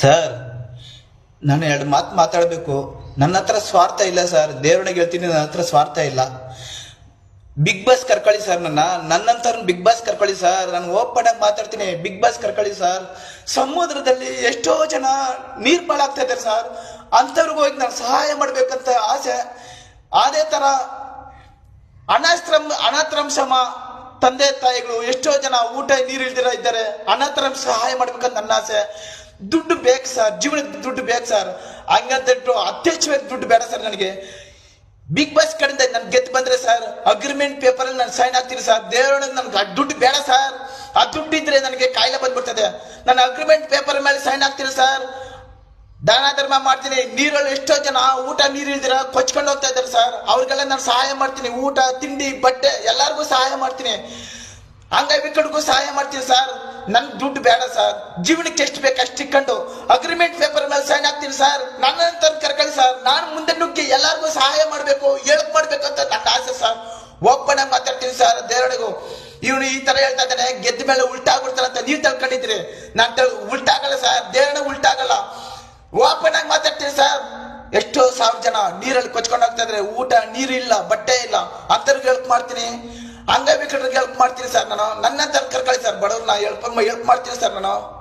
Sir, ನಾನು ಎರಡು ಮಾತು ಮಾತಾಡಬೇಕು. ನನ್ನ ಹತ್ರ ಸ್ವಾರ್ಥ ಇಲ್ಲ ಸರ್. ದೇವ್ರನ್ನ ಹೇಳ್ತೀನಿ, ನನ್ನ ಹತ್ರ ಸ್ವಾರ್ಥ ಇಲ್ಲ. ಬಿಗ್ ಬಾಸ್ ಕರ್ಕೊಳ್ಳಿ ಸರ್ ನನ್ನ. ನನ್ನಂತ ಬಿಗ್ ಬಾಸ್ ಕರ್ಕೊಳ್ಳಿ ಸರ್. ನಾನು ಓಪನ್ ಆಗಿ ಮಾತಾಡ್ತೀನಿ. ಬಿಗ್ ಬಾಸ್ ಕರ್ಕೊಳ್ಳಿ ಸರ್. ಸಮುದ್ರದಲ್ಲಿ ಎಷ್ಟೋ ಜನ ನೀರ್ ಪಾಲಾಗ್ತಾ ಇದ್ದಾರೆ ಸರ್. ಅಂಥವ್ರಿಗೆ ಹೋಗಿ ನಾನು ಸಹಾಯ ಮಾಡ್ಬೇಕಂತ ಆಸೆ. ಅದೇ ತರ ಅನಾಶ್ರಮ ಸಮ ತಂದೆ ತಾಯಿಗಳು ಎಷ್ಟೋ ಜನ ಊಟ ನೀರು ಇಲ್ದಿರ ಇದ್ದಾರೆ. ಅನಾಥರಂ ಸಹಾಯ ಮಾಡ್ಬೇಕಂತ ನನ್ನ ಆಸೆ. ದುಡ್ಡು ಬೇಕು ಸರ್ ಜೀವನಕ್ಕೆ ದುಡ್ಡು ಬೇಕು ಸರ್ ಹಂಗಂತಟ್ಟು ಅತ್ಯಚ್ಛವಾಗಿ ದುಡ್ಡು ಬೇಡ ಸರ್ ನನಗೆ. ಬಿಗ್ ಬಾಸ್ ಕಡೆಯಿಂದ ನನ್ ಗೆದ್ದು ಬಂದ್ರೆ ಸರ್ ಅಗ್ರಿಮೆಂಟ್ ಪೇಪರ್ ಅಲ್ಲಿ ನಾನು ಸೈನ್ ಆಗ್ತೀನಿ ಸರ್ ದೇವರೊಳಗೆ ನನ್ಗೆ ಆ ದುಡ್ಡು ಬೇಡ ಸರ್ ಆ ದುಡ್ಡು ಇದ್ರೆ ನನಗೆ ಕಾಯಿಲೆ ಬಂದ್ಬಿಡ್ತದೆ. ನಾನು ಅಗ್ರಿಮೆಂಟ್ ಪೇಪರ್ ಮೇಲೆ ಸೈನ್ ಆಗ್ತೀನಿ ಸರ್ ದಾನ ಧರ್ಮ ಮಾಡ್ತೀನಿ. ನೀರಲ್ಲಿ ಎಷ್ಟೋ ಜನ ಊಟ ನೀರು ಇಲ್ದಿರ ಕೊಚ್ಕೊಂಡು ಹೋಗ್ತಾ ಇದ್ದಾರೆ ಸರ್ ಅವ್ರಿಗೆಲ್ಲ ನಾನು ಸಹಾಯ ಮಾಡ್ತೀನಿ. ಊಟ, ತಿಂಡಿ, ಬಟ್ಟೆ ಎಲ್ಲರಿಗೂ ಸಹಾಯ ಮಾಡ್ತೀನಿ. ಅಂಗವಿಕಲಿಗೂ ಸಹಾಯ ಮಾಡ್ತೀನಿ ಸರ್ ನನ್ ದುಡ್ಡು ಬೇಡ ಸರ್. ಜೀವನಕ್ಕೆ ಎಷ್ಟು ಬೇಕು ಅಷ್ಟು ಇಟ್ಕೊಂಡು ಅಗ್ರಿಮೆಂಟ್ ಪೇಪರ್ ಮೇಲೆ ಸೈನ್ ಹಾಕ್ತೀನಿ ಸರ್. ನನ್ನ ಕರ್ಕೊಳ್ಳಿ ಸರ್. ನಾನು ಮುಂದೆ ನುಗ್ಗಿ ಎಲ್ಲರಿಗೂ ಸಹಾಯ ಮಾಡಬೇಕು ಹೇಳಕ್ ಮಾಡ್ಬೇಕು ಅಂತ ನನ್ನ ಆಸೆ ಸರ್. ಒಬ್ಬನೇ ಮಾತಾಡ್ತೀನಿ ಸರ್. ದೇವರಿಗೂ ಇವನು ಈ ತರ ಹೇಳ್ತಾ ಇದ್ದಾನೆ, ಗೆದ್ದ ಮೇಲೆ ಉಲ್ಟಾ ಆಗ್ಬಿಡ್ತಾನೆ ಅಂತ ನೀವು ತಿಳ್ಕೊಂಡಿದ್ರಿ ನಾನು ಉಲ್ಟಾ ಉಲ್ಟಾಗಲ್ಲ ಸರ್. ದೇವರಣ ಉಲ್ಟಾಗಲ್ಲ. ಓಪನ್ ಆಗಿ ಮಾತಾಡ್ತೀನಿ ಸರ್. ಎಷ್ಟೋ ಸಾವಿರ ಜನ ನೀರಲ್ಲಿ ಕೊಚ್ಕೊಂಡು ಹೋಗ್ತಾ ಇದ್ರೆ. ಊಟ ನೀರು ಇಲ್ಲ ಬಟ್ಟೆ ಇಲ್ಲ. ಅಂತರ್ಗ ಹೆಲ್ಪ್ ಮಾಡ್ತೀನಿ. ಅಂಗವಿಕಲರಿಗೆ ಹೆಲ್ಪ್ ಮಾಡ್ತೀನಿ ಸರ್ ನಾನು. ನನ್ನ ಕರ್ಕೊಳ್ಳಿ ಸರ್. ಬಡವ್ರನ್ನ ಹೆಲ್ಪ್ ಹೆಲ್ಪ್ ಮಾಡ್ತೀನಿ ಸರ್ ನಾನು.